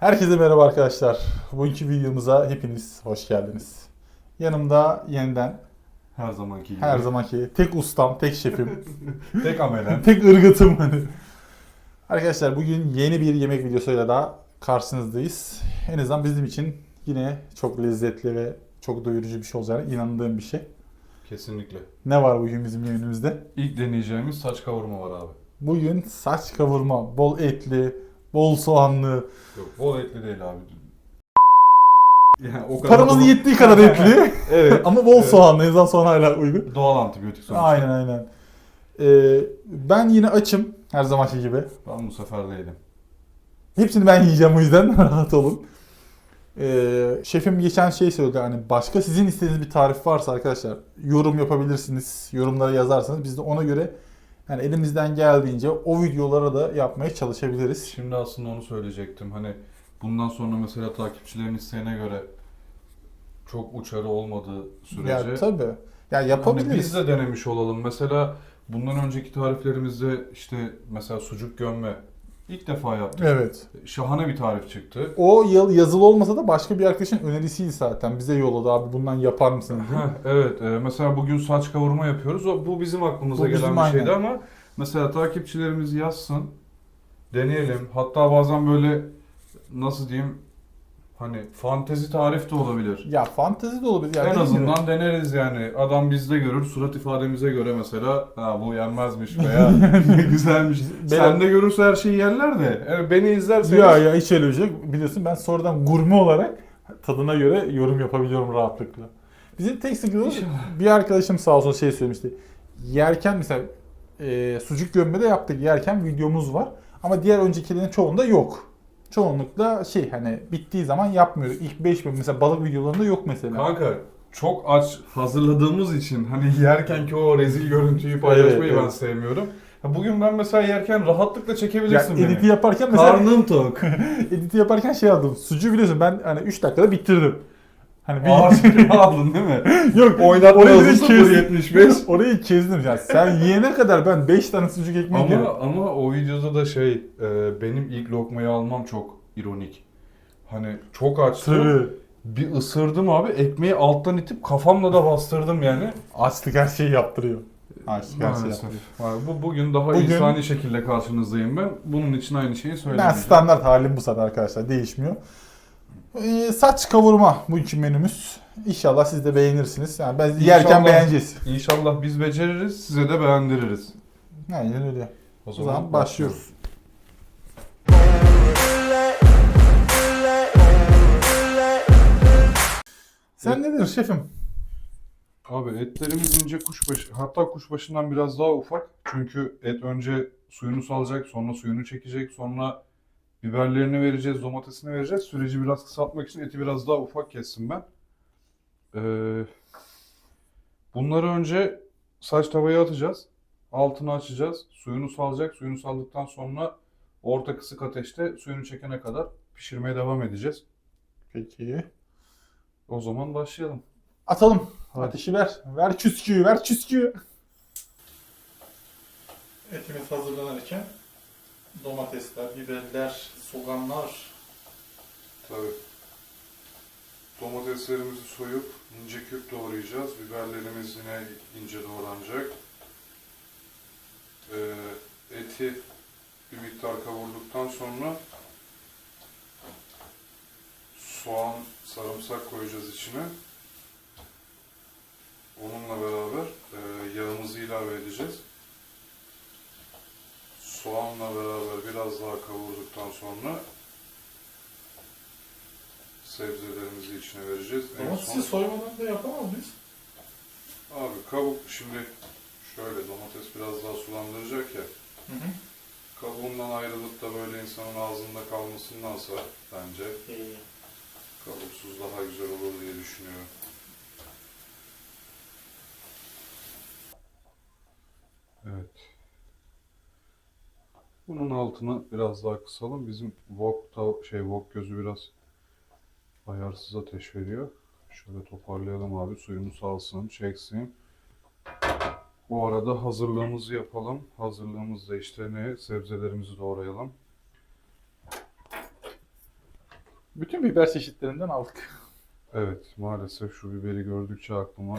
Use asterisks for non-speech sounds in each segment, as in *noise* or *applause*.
Herkese merhaba arkadaşlar. Bugünkü videomuza hepiniz hoş geldiniz. Yanımda yeniden Her zamanki gibi. her zamanki tek ustam, tek şefim, *laughs* Tek amelen. *laughs* tek ırgıtım. hani. Arkadaşlar bugün yeni bir yemek videosuyla daha karşınızdayız. En azından bizim için yine çok lezzetli ve çok doyurucu bir şey olacağına inandığım bir şey. Kesinlikle. Ne var bugün bizim menümüzde? İlk deneyeceğimiz saç kavurma var abi. Bugün saç kavurma, bol etli, bol soğanlı, Yok bol etli değil abi. Yani o kadar paramızın yettiği kadar etli *laughs* Evet. ama bol Evet. soğanlı. En azından soğan hala uygun. Doğal antibiyotik sonuçta. Aynen aynen. Ee, ben yine açım her zamanki gibi. Ben bu sefer de yedim. Hepsini ben yiyeceğim o yüzden *laughs* rahat olun. Ee, şefim geçen şey söyledi hani başka sizin istediğiniz bir tarif varsa arkadaşlar yorum yapabilirsiniz. Yorumlara yazarsanız biz de ona göre yani elimizden geldiğince o videolara da yapmaya çalışabiliriz. Şimdi aslında onu söyleyecektim. Hani bundan sonra mesela takipçilerin isteğine göre çok uçarı olmadığı sürece Ya tabii. Ya hani yapabiliriz. biz de denemiş olalım. Mesela bundan önceki tariflerimizde işte mesela sucuk gömme ilk defa yaptık. Evet. Şahane bir tarif çıktı. O yıl yazılı olmasa da başka bir arkadaşın önerisiydi zaten. Bize yolladı abi bundan yapar mısınız diye. Heh, evet, e, mesela bugün saç kavurma yapıyoruz. O, bu bizim aklımıza Bu gelen bizim bir aynen. şeydi ama mesela takipçilerimiz yazsın, deneyelim. Hatta bazen böyle nasıl diyeyim hani fantezi tarif de olabilir. Ya fantezi de olabilir. Ya en dediğim gibi- azından deneriz yani. Adam bizde görür, surat ifademize göre mesela ha bu yenmezmiş *laughs* veya güzelmiş. Ben- Sen de görürse her şeyi yerler de. Yani beni izlerseniz Ya ya hiç öyle bir şey. Biliyorsun ben sonradan gurme olarak tadına göre yorum yapabiliyorum rahatlıkla. Bizim tek sıkıntımız bir arkadaşım sağ olsun şey söylemişti. Yerken mesela e, sucuk gömme de yaptık. Yerken videomuz var. Ama diğer öncekilerin çoğunda yok. Çoğunlukla şey hani bittiği zaman yapmıyoruz. İlk 5 bölüm mesela balık videolarında yok mesela. Kanka çok aç hazırladığımız için hani yerken ki o rezil görüntüyü paylaşmayı Evet, ben evet. sevmiyorum. Bugün ben mesela yerken rahatlıkla ya çekebilirsin editi beni. yaparken mesela Karnım tok. *laughs* editi yaparken şey aldım. Sucuğu biliyorsun ben hani 3 dakikada bitirdim. Hani bir Ağzını aldın değil mi? *laughs* Yok Oynatma orayı hızı kestim. 0.75. Orayı kestim ya. Sen yiyene kadar ben 5 tane sucuk ekmek yedim. Ama ama o videoda da şey e, benim ilk lokmayı almam çok ironik. Hani çok açtım. Tabii. Bir ısırdım abi ekmeği alttan itip kafamla da bastırdım yani. Açlık her şeyi yaptırıyor. Açlık her şeyi yaptırıyor. Yani bu bugün daha Bugün- insani şekilde karşınızdayım ben. Bunun için aynı şeyi Ben söylemeyeceğim. standart halim bu zaten arkadaşlar. Değişmiyor. Ee, saç kavurma bugünkü menümüz. İnşallah siz de beğenirsiniz. Yani ben yerken İnşallah. beğeneceğiz. İnşallah biz beceririz, size de beğendiririz. Aynen öyle. O zaman başlıyoruz. Sen ne diyorsun şefim? Abi etlerimiz ince kuşbaşı, hatta kuşbaşından biraz daha ufak. Çünkü et önce suyunu salacak, sonra suyunu çekecek, sonra biberlerini vereceğiz, domatesini vereceğiz. Süreci biraz kısaltmak için eti biraz daha ufak kestim ben. Ee, bunları önce saç tavaya atacağız. Altını açacağız. Suyunu salacak. Suyunu saldıktan sonra orta kısık ateşte suyunu çekene kadar pişirmeye devam edeceğiz. Peki. O zaman başlayalım. Atalım. Hadi. Ateşi ver. Ver küsküyü, ver küsküyü. Etimiz hazırlanırken domatesler, biberler, soğanlar. Tabii. Domateslerimizi soyup ince küp doğrayacağız. Biberlerimiz yine ince doğranacak. Ee, eti bir miktar kavurduktan sonra soğan, sarımsak koyacağız içine. Onunla beraber e, yağımızı ilave edeceğiz. Soğanla beraber biraz daha kavurduktan sonra sebzelerimizi içine vereceğiz. En Domatesi son- soymadan da yapamaz mıyız? Abi kabuk şimdi şöyle domates biraz daha sulandıracak ya. Hı hı. Kabuğundan ayrılıp da böyle insanın ağzında kalmasındansa bence İyi. kabuksuz daha güzel olur diye düşünüyorum. Evet. Bunun altını biraz daha kısalım. Bizim wok şey wok gözü biraz ayarsız ateş veriyor. Şöyle toparlayalım abi. Suyunu salsın, çeksin. Bu arada hazırlığımızı yapalım. Hazırlığımızda işte ne? Sebzelerimizi doğrayalım. Bütün biber çeşitlerinden aldık. Evet maalesef şu biberi gördükçe aklıma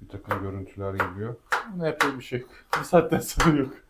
bir takım görüntüler geliyor. Ne yapacak bir şey yok. Bir saatten sonra yok.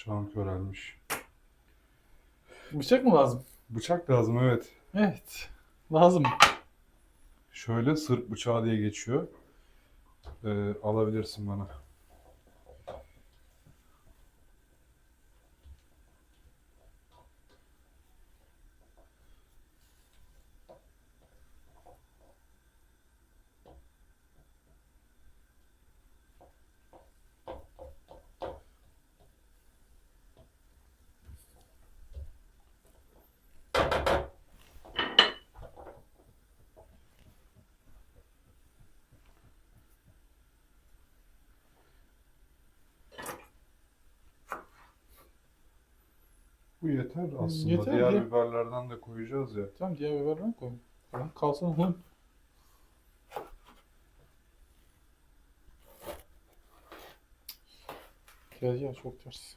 Bıçağım körelmiş. Bıçak mı lazım? Bıçak lazım evet. Evet. Lazım. Şöyle sırt bıçağı diye geçiyor. Ee, alabilirsin bana. Yeter aslında. Yeter Diğer ya. biberlerden de koyacağız ya. Tamam diğer biberden koy. Tamam, Kalsın oğlum. Biraz ya çok ters.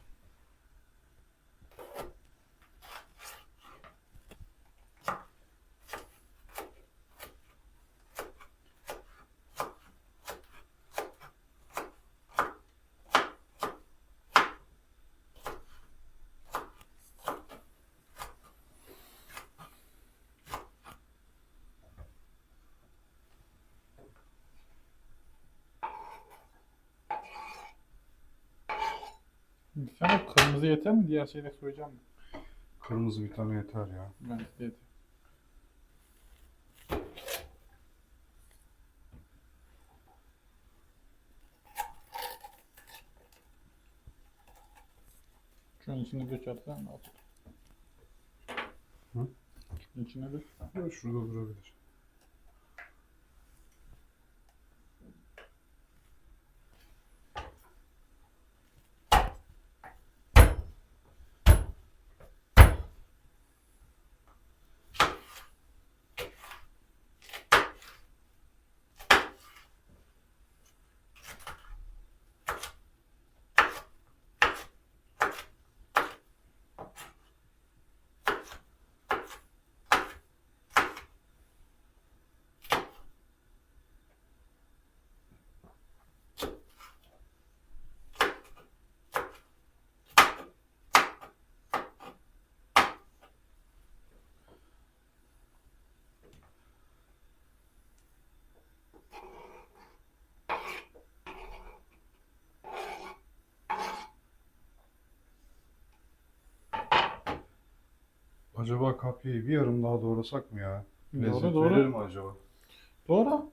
De kırmızı yeter mi? Diğer şeyle soyacağım mı? Kırmızı bir tane yeter ya. Ben de yeter. Şunun içine dök atsan al. Hı? İçine dök. Ya şurada durabilir. Acaba kapyayı bir yarım daha doğrasak mı ya? Lezzet Doğru verir doğru. mi acaba? Doğru.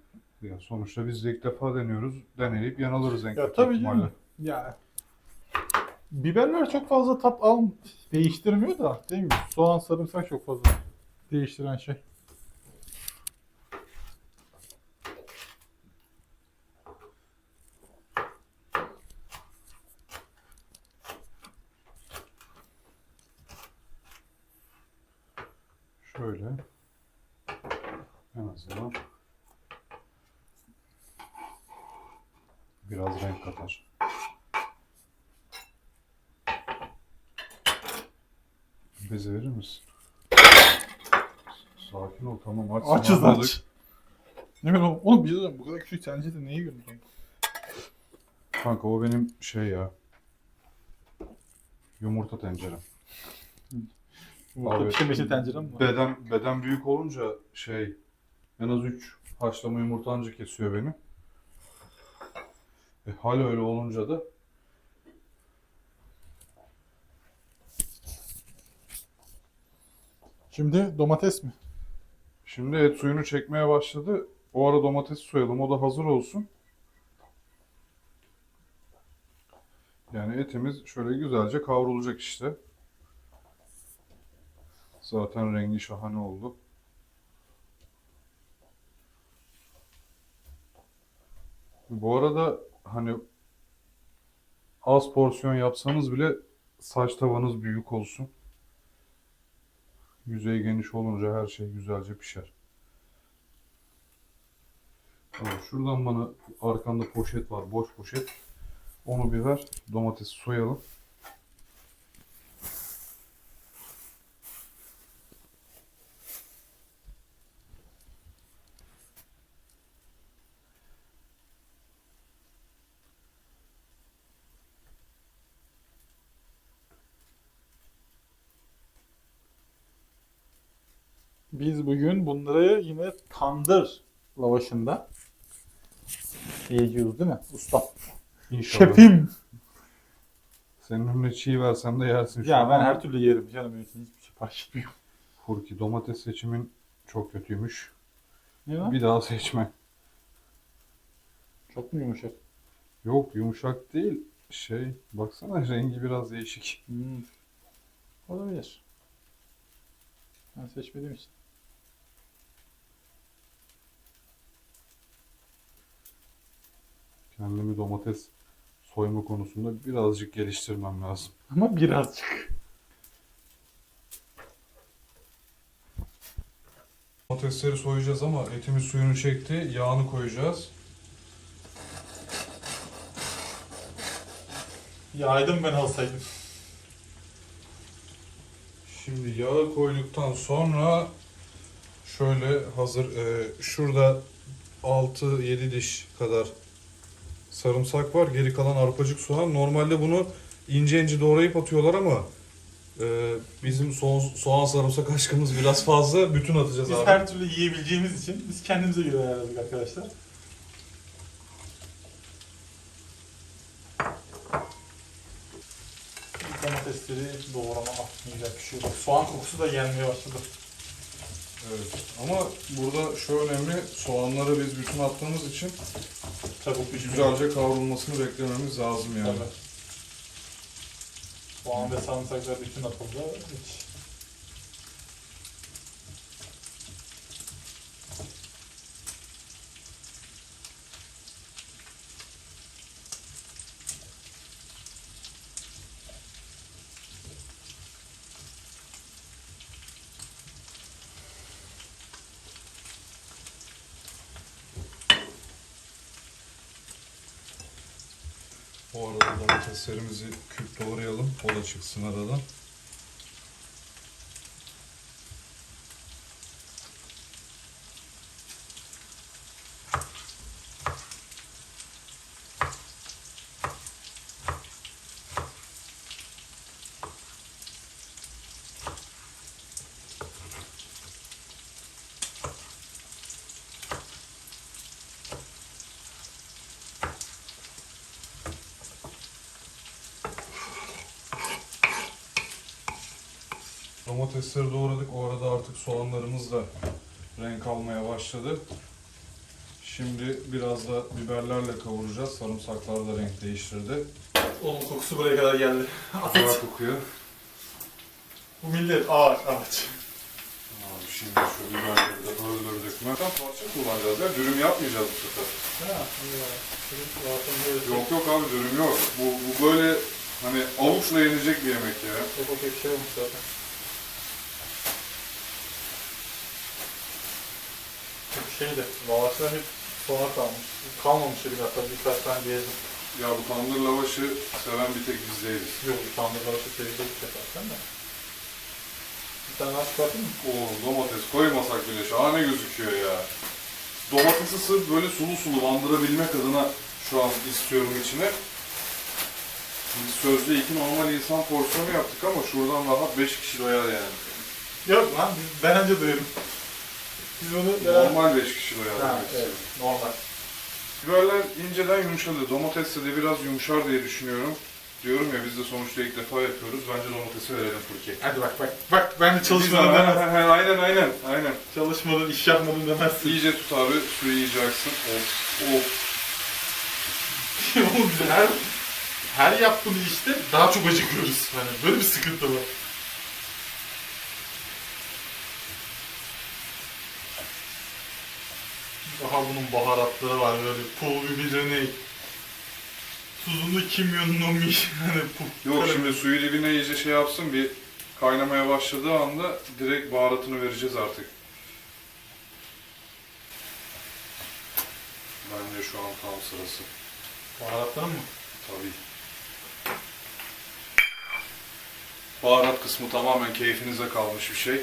Ya sonuçta biz de ilk defa deniyoruz. Deneyip yanılırız en Ya kötü tabii ihtimalle. canım. Ya biberler çok fazla tat al değiştirmiyor da değil mi? Soğan, sarımsak çok fazla değiştiren şey. Şöyle. En azından biraz renk katar. Beze verir misin? Sakin ol tamam aç. Açız aç. Ne bileyim oğlum, bir bu kadar küçük sence de neyi görüyorsun? Kanka o benim şey ya. Yumurta tencerem. Yumurta Abi, pişirme için tencerem mi var? Beden beden büyük olunca şey en az 3 haşlama yumurta anca kesiyor beni. E, hal öyle olunca da Şimdi domates mi? Şimdi et suyunu çekmeye başladı. O ara domatesi soyalım. O da hazır olsun. Yani etimiz şöyle güzelce kavrulacak işte. Zaten rengi şahane oldu. Bu arada hani az porsiyon yapsanız bile saç tavanız büyük olsun. Yüzey geniş olunca her şey güzelce pişer. Tamam, şuradan bana arkanda poşet var, boş poşet. Onu bir ver. Domatesi soyalım. Biz bugün bunları yine tandır lavaşında yiyeceğiz değil mi? Ustam. İnşallah. Şefim. Senin önüne çiğ versem de yersin Ya ben her türlü yerim canım. Benim için hiçbir şey fark etmiyor. Furki domates seçimin çok kötüymüş. Ne lan? Bir daha seçme. Çok mu yumuşak? Yok yumuşak değil. Şey baksana rengi biraz değişik. Hmm. Olabilir. Ben seçmediğim için. Kendimi domates soyma konusunda birazcık geliştirmem lazım. *laughs* Ama birazcık. Domatesleri soyacağız ama etimiz suyunu çekti. Yağını koyacağız. Yaydım ben alsaydım. Şimdi yağı koyduktan sonra şöyle hazır e, şurada 6-7 diş kadar sarımsak var. Geri kalan arpacık soğan. Normalde bunu ince ince doğrayıp atıyorlar ama e, bizim soğan, soğan sarımsak aşkımız biraz fazla. Bütün atacağız Biz abi. her türlü yiyebileceğimiz için biz kendimize göre ayarladık arkadaşlar. Domatesleri doğrama atmayacak bir şey yok. Soğan kokusu da gelmeye başladı. Evet. Ama burada şu önemli soğanları biz bütün attığımız için Çabuk güzelce kavrulmasını beklememiz lazım yani. Tabii. Soğan ve sarımsaklar bütün atıldı. Hiç. Bu arada domateslerimizi küp doğrayalım. O da çıksın aradan. Domatesleri doğradık. O arada artık soğanlarımız da renk almaya başladı. Şimdi biraz da biberlerle kavuracağız. Sarımsaklar da renk değiştirdi. Onun kokusu buraya kadar geldi. Güzel kokuyor. Bu millet ağaç ağaç. Abi şimdi şu biberleri de öldürdük? Zaten parça kullanacağız ya. Dürüm yapmayacağız bu sefer. Ha, iyi Yok yok abi dürüm yok. Bu, bu böyle hani avuçla yenecek bir yemek ya. Çok okey bir şey olmuş zaten. Şeydi, lavaşlar hep sona kalmış. Kalmamış bile hatta birkaç tane gezdim. Ya bu tandır lavaşı seven bir tek biz değiliz. Yok, bir tane lavaşı sevecek bir şey zaten de. Bir tane daha çıkartayım mı? Oo domates koymasak bile şahane gözüküyor ya. Domatesi sırf böyle sulu sulu bandırabilmek adına şu an istiyorum içine. Biz sözde iki normal insan porsiyonu yaptık ama şuradan rahat 5 kişi doyar yani. Yok lan ben önce duyarım. Biz onu beraber... Normal 5 kişi doyar. Ha, evet, normal. Biberler inceden yumuşadı. Domatesle de biraz yumuşar diye düşünüyorum. Diyorum ya biz de sonuçta ilk defa yapıyoruz. Bence domatesi verelim Furki. Hadi bak bak. Bak ben de çalışmadım demez. *laughs* aynen aynen aynen. Çalışmadım, iş yapmadım demezsin. İyice tut abi. Suyu iyice aksın. Of of. *laughs* Oğlum biz her, her yaptığımız işte daha çok acıkıyoruz. Hani böyle bir sıkıntı var. Bunun baharatları var böyle pul biberini, tuzunu, kimyonunu, hani *laughs* pul. Yok şimdi suyu dibine iyice şey yapsın bir kaynamaya başladığı anda direkt baharatını vereceğiz artık. Bence şu an tam sırası. Baharatları mı? Tabii. Baharat kısmı tamamen keyfinize kalmış bir şey.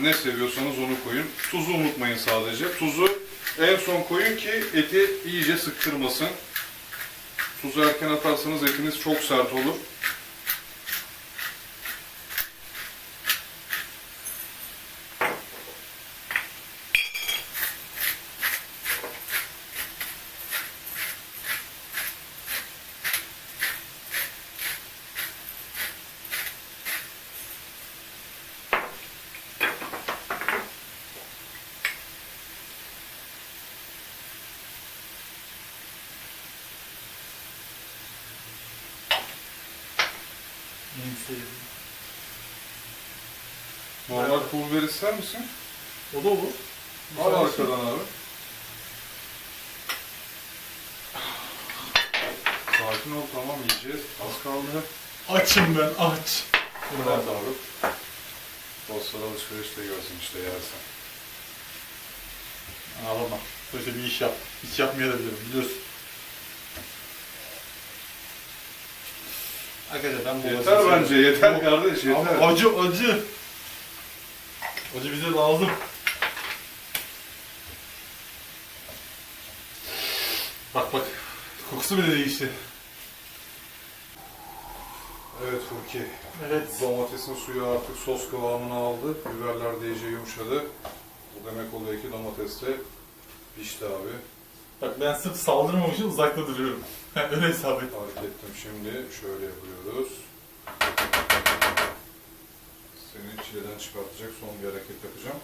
Ne seviyorsanız onu koyun. Tuzu unutmayın sadece. Tuzu en son koyun ki eti iyice sıktırmasın. Tuzu erken atarsanız etiniz çok sert olur. En sevdiğim. Normal pul biber ister misin? O da olur. Al arkadan abi. Sakin ol tamam yiyeceğiz. Az kaldı. Açım ben aç. Buradan abi. Dostlar alışveriş de görsün işte yersen. Ağlama. Böyle bir iş yap. Hiç yapmayabilirim biliyorsun. Arkadaşlar ben bu Yeter bence yeter kardeş Ama yeter. acı acı. Acı bize lazım. Bak bak. Kokusu bile değişti. Evet Furki. Evet. Domatesin suyu artık sos kıvamını aldı. Biberler de iyice yumuşadı. Bu demek oluyor ki domates de pişti abi. Bak ben sırf saldırmamak için uzakta duruyorum. *laughs* Öyle hesap et. Fark ettim şimdi. Şöyle yapıyoruz. Seni çileden çıkartacak son bir hareket yapacağım.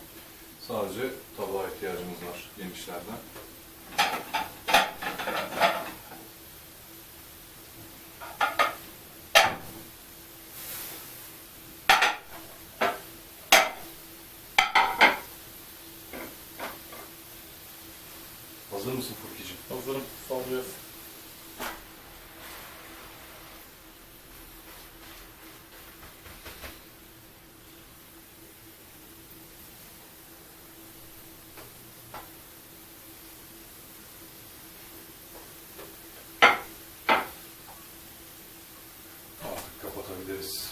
Sadece tabağa ihtiyacımız var genişlerden. Hazır mısın Furki'cim? Hazırım. Sallıyoruz. Artık kapatabiliriz.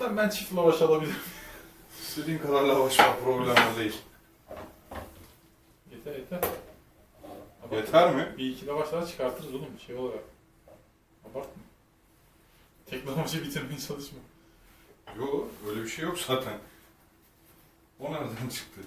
Ustam ben çift lavaş alabilirim. İstediğin kadar lavaş var, problem değil. Yeter yeter. Abartma. Yeter mi? Bir iki lavaş daha çıkartırız oğlum şey olarak. Abartma. Tek lavaşı bitirmeye çalışma. Yok, öyle bir şey yok zaten. O nereden çıktı?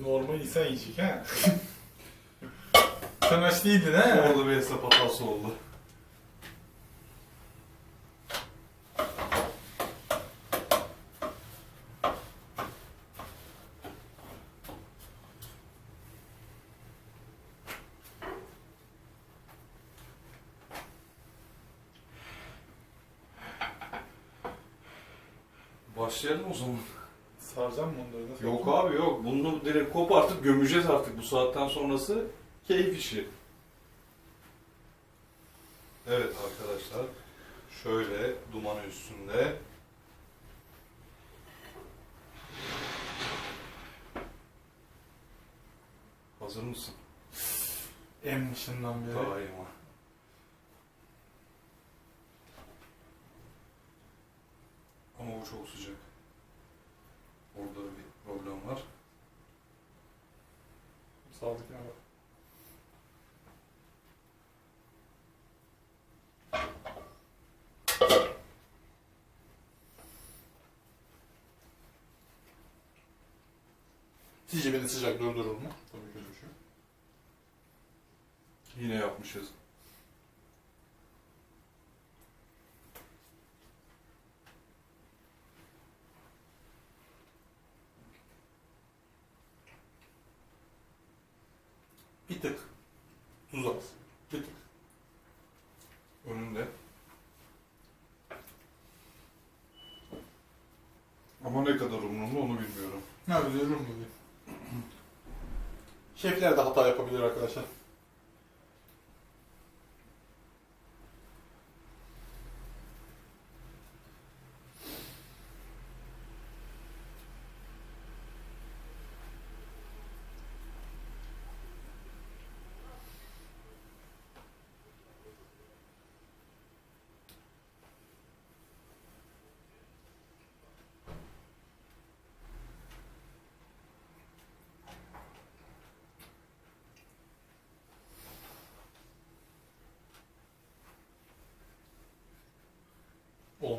Normal insan yiyecek ha. Sen aç değildin ha? Orada bir hesap hatası oldu. başlayalım o zaman. Saracağım mı onları? Nasıl Yok abi yok. Bunu direkt kopartıp gömeceğiz artık. Bu saatten sonrası keyif işi. Evet arkadaşlar. Şöyle duman üstünde. Hazır mısın? En başından beri. Daima. Ama bu çok sıcak. Orada bir problem var. Sağlık ya. Sizce beni sıcak durdurur mu? Tabii ki bir şey. Yine yapmışız. Bir tık. Tuz az. Bir tık. Önünde. Ama ne kadar umurumda onu bilmiyorum. Ne yapıyorum mu? Şefler de hata yapabilir arkadaşlar.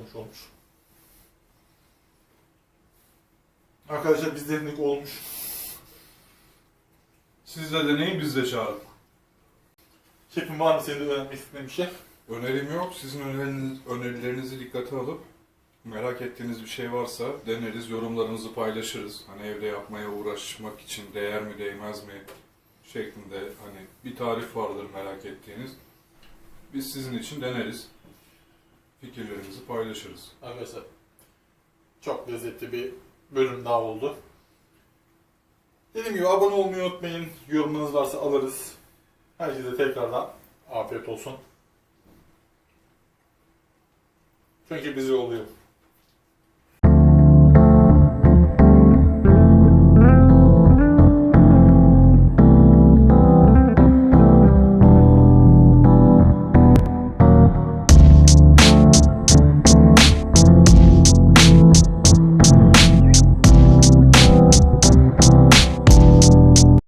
Olmuş olmuş. Arkadaşlar bizlerin olmuş. Siz de deneyin biz de çağırın. Şefim var mı senin de öğrenmek istediğin bir şey? Önerim yok. Sizin öneriniz, önerilerinizi dikkate alıp merak ettiğiniz bir şey varsa deneriz, yorumlarınızı paylaşırız. Hani evde yapmaya uğraşmak için değer mi değmez mi şeklinde hani bir tarif vardır merak ettiğiniz. Biz sizin için deneriz. Fikirlerimizi paylaşırız. Arkadaşlar çok lezzetli bir bölüm daha oldu. Dediğim gibi abone olmayı unutmayın. Yorumlarınız varsa alırız. Herkese tekrardan afiyet olsun. Çünkü bizi oluyor.